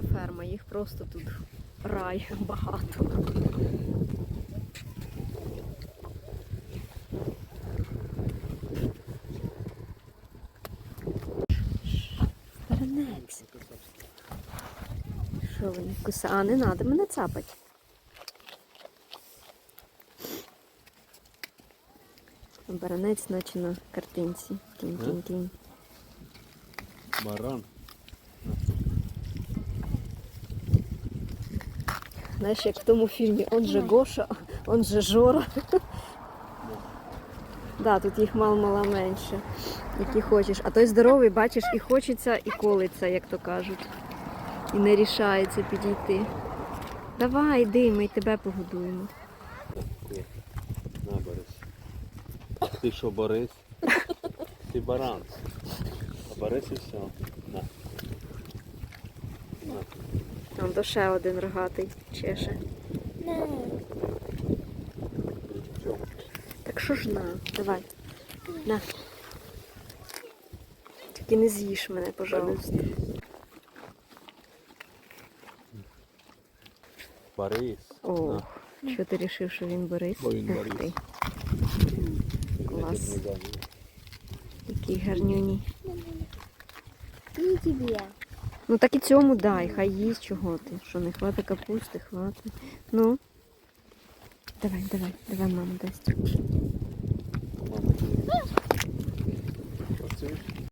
дитяча ферма, їх просто тут рай багато. Старанець. Що вони куса? А, не треба мене цапать. Баранець, наче на картинці. Кінь-кінь-кінь. Баран. Знаєш, як в тому фільмі Он же Гоша, он же Жора. Да, тут їх мало-мало менше, які хочеш. А той здоровий, бачиш, і хочеться, і колиться, як то кажуть. І не рішається підійти. Давай, йди, ми й тебе погодуємо. На, Борис. Ти що, Борис? Ти баран. А Борис і все. На. Там то ще один рогатий чеше. Чого? Так що ж на, давай. На. Тільки не з'їж мене, пожалуйста. Борис. О, що ти вирішив, що він Борис? Бо він Ух Борис. ти, клас. який гарнюній. И тебе. Ну так і цьому дай, хай їсть чого ти. Що не хватить капусти, хватить. Ну. Давай, давай, давай, мама дасть.